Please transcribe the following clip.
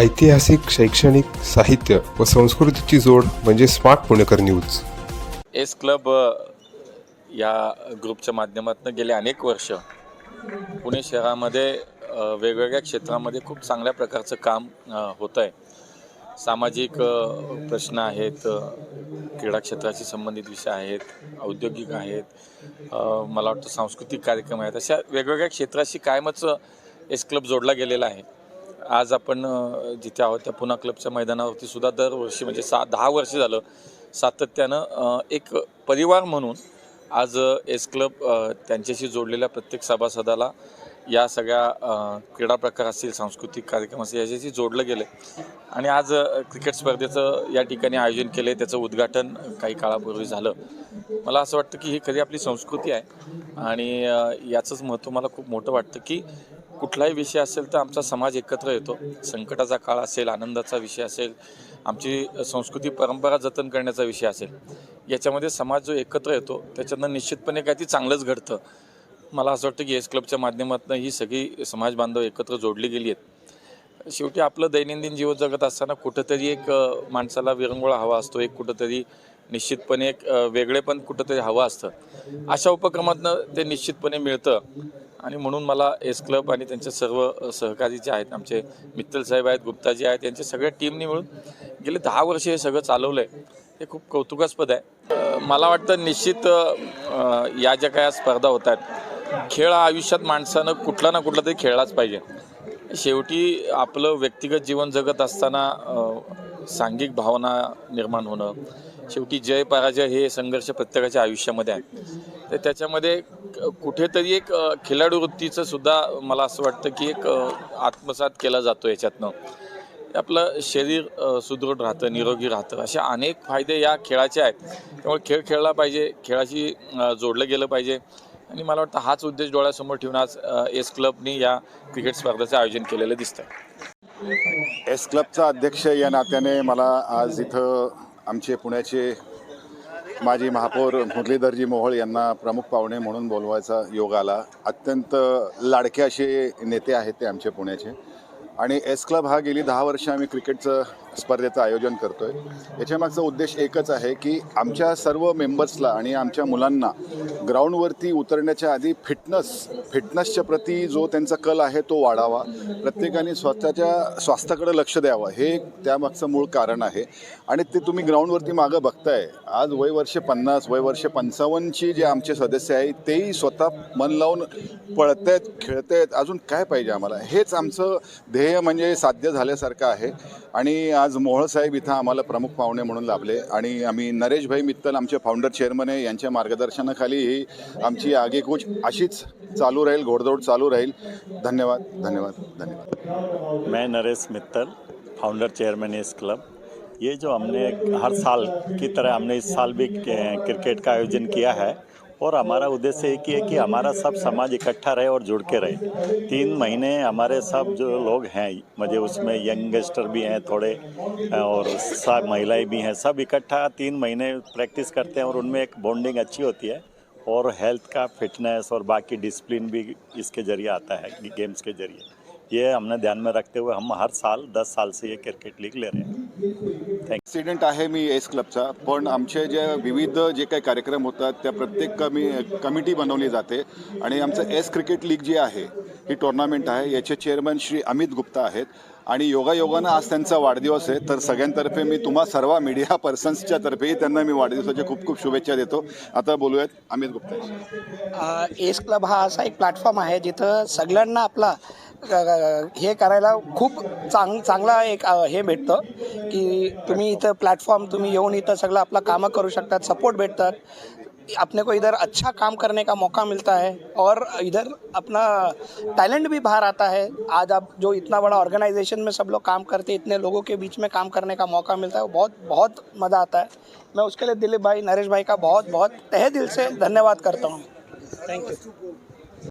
ऐतिहासिक शैक्षणिक साहित्य व संस्कृतीची जोड म्हणजे smart Punekar news. S club या ग्रुपच्या माध्यमातून गेले अनेक वर्ष. पुणे शहरामध्ये वेगवेगळ्या क्षेत्रामध्ये खूप चांगल्या प्रकारचं काम होतं आहे सामाजिक प्रश्न आहेत क्रीडा क्षेत्राशी संबंधित विषय आहेत औद्योगिक आहेत मला वाटतं सांस्कृतिक कार्यक्रम आहेत. अशा वेगवेगळ्या क्षेत्राशी कायमच एस क्लब जोडला गेलेला आहे. आज आपण जिथे आहोत त्या पुन्हा क्लबच्या मैदानावरती सुद्धा दरवर्षी म्हणजे सा दहा वर्ष झालं सातत्यानं एक परिवार म्हणून आज एस क्लब त्यांच्याशी जोडलेल्या प्रत्येक सभासदाला या सगळ्या क्रीडा प्रकार असतील सांस्कृतिक कार्यक्रम असतील याच्याशी जोडलं गेलं आणि आज क्रिकेट स्पर्धेचं या ठिकाणी आयोजन केलं आहे त्याचं उद्घाटन काही काळापूर्वी झालं. मला असं वाटतं की ही खरी आपली संस्कृती आहे. आणि याचंच महत्त्व मला खूप मोठं वाटतं की कुठलाही विषय असेल तर आमचा समाज एकत्र येतो. संकटाचा काळ असेल आनंदाचा विषय असेल आमची संस्कृती परंपरा जतन करण्याचा विषय असेल याच्यामध्ये समाज जो एकत्र येतो त्याच्यातनं निश्चितपणे काय ती चांगलंच घडतं. मला असं वाटतं की एस क्लबच्या माध्यमातून ही सगळी समाज बांधव एकत्र जोडली गेली आहेत. शेवटी आपलं दैनंदिन जीवन जगत असताना कुठंतरी एक माणसाला विरंगुळा हवा असतो एक कुठंतरी निश्चितपणे एक वेगळे वेगळेपण कुठंतरी हवं असतं. अशा उपक्रमातनं ते निश्चितपणे मिळतं. आणि म्हणून मला एस क्लब आणि त्यांचे सर्व सहकारी जे आहेत आमचे मित्तल साहेब आहेत गुप्ताजी आहेत यांच्या सगळ्या टीमनी मिळून गेले दहा वर्ष हे सगळं चालवलं आहे हे खूप कौतुकास्पद आहे. मला वाटतं निश्चित या ज्या काय स्पर्धा होत आहेत खेळ हा आयुष्यात माणसानं कुठला ना कुठला तरी खेळलाच पाहिजे. शेवटी आपलं व्यक्तिगत जीवन जगत असताना सांघिक भावना निर्माण होणं शेवटी जय पराजय हे संघर्ष प्रत्येकाच्या आयुष्यामध्ये आहे. तर त्याच्यामध्ये कुठेतरी एक खिलाडू वृत्तीचं सुद्धा मला असं वाटतं की एक आत्मसात केला जातो याच्यातनं. आपलं शरीर सुदृढ राहतं निरोगी राहतं. असे अनेक फायदे या खेळाचे आहेत. त्यामुळे खेळ खेळला पाहिजे खेळाशी जोडलं गेलं पाहिजे. आणि मला वाटतं हाच उद्देश डोळ्यासमोर ठेवून आज एस क्लबनी या क्रिकेट स्पर्धेचं आयोजन केलेलं दिसतं एस क्लबचा अध्यक्ष या नात्याने मला आज इथं आमचे पुण्याचे माजी महापौर मुरलीधरजी मोहोळ यांना प्रमुख पाहुणे म्हणून बोलवायचा योग आला. अत्यंत लाडके असे नेते आहेत ते आमचे पुण्याचे. आणि एस क्लब हा गेली दहा वर्ष आम्ही क्रिकेटचं स्पर्धेचं आयोजन करतो आहे याच्यामागचा उद्देश एकच आहे की आमच्या सर्व मेंबर्सला आणि आमच्या मुलांना ग्राउंडवरती उतरण्याच्या आधी फिटनेस फिटनेसच्या प्रती जो त्यांचा कल आहे तो वाढावा. प्रत्येकाने स्वतःच्या स्वास्थ्याकडे लक्ष द्यावं. हे एक त्यामागचं मूळ कारण आहे. आणि ते तुम्ही ग्राउंडवरती मागं बघताय. आज वय वर्ष पन्नास वय वर्ष पंचावन्नची जे आमचे सदस्य आहे तेही स्वतः मन लावून पळतायत खेळतायत. अजून काय पाहिजे आम्हाला? हेच आमचं ध्येय म्हणजे साध्य झाल्यासारखं आहे. आणि आज मोहळसाहेब इथं आम्हाला प्रमुख पाहुणे म्हणून लाभले. आणि आम्ही नरेशभाई मित्तल आमचे फाउंडर चेअरमन आहे यांच्या मार्गदर्शनाखाली ही आमची आगेकूच अशीच चालू राहील घोडदौड चालू राहील. धन्यवाद धन्यवाद धन्यवाद. मैं नरेश मित्तल फाउंडर चेयरमैन इस क्लब ये जो हमने हर साल की तरह हमने इस साल भी क्रिकेट का आयोजन किया है और हमारा उद्देश्य एक ही है कि हमारा सब समाज इकट्ठा रहे और जुड़ के रहे। तीन महीने हमारे सब जो लोग हैं, मुझे उसमें यंगस्टर भी हैं थोड़े, और सब महिलाएँ भी हैं, सब इकट्ठा तीन महीने प्रैक्टिस करते हैं और उनमें एक बॉन्डिंग अच्छी होती है और हेल्थ का फिटनेस और बाकी डिसिप्लिन भी इसके ज़रिए आता है, गेम्स के ज़रिए। ये हमने ध्यान में रखते हुए हम हर साल, दस साल से ये क्रिकेट लीग ले रहे हैं। प्रेसिडेंट आहे मी एस क्लबचा पण आमचे जे विविध जे काही कार्यक्रम होतात त्या प्रत्येक कमी कमिटी बनवली जाते. आणि आमचं एस क्रिकेट लीग जी आहे ही टुर्नामेंट आहे याचे चेअरमन श्री अमित गुप्ता आहेत. आणि योगायोगानं आज त्यांचा वाढदिवस आहे तर सगळ्यांतर्फे मी तुम्हा सर्व मीडिया पर्सन्सच्या तर्फेही त्यांना मी वाढदिवसाच्या खूप खूप शुभेच्छा देतो. आता बोलूयात अमित गुप्ता. एस क्लब हा असा एक प्लॅटफॉर्म आहे जिथं सगळ्यांना आपला हे करायला खूप चांग चांगला एक हे भेटतं की तुम्ही इथं प्लॅटफॉर्म तुम्ही येऊन इथं सगळं आपलं कामं करू शकतात सपोर्ट भेटतात. अपने को इधर अच्छा काम करने का मौका मिलता है और इधर अपना टैलेंट भी बाहर आता है। आज आप जो इतना बड़ा ऑर्गेनाइजेशन में सब लोग काम करते हैं, इतने लोगों के बीच में काम करने का मौका मिलता है वो बहुत बहुत मज़ा आता है। मैं उसके लिए दिलीप भाई, नरेश भाई का बहुत बहुत तहे दिल से धन्यवाद करता हूँ। Thank you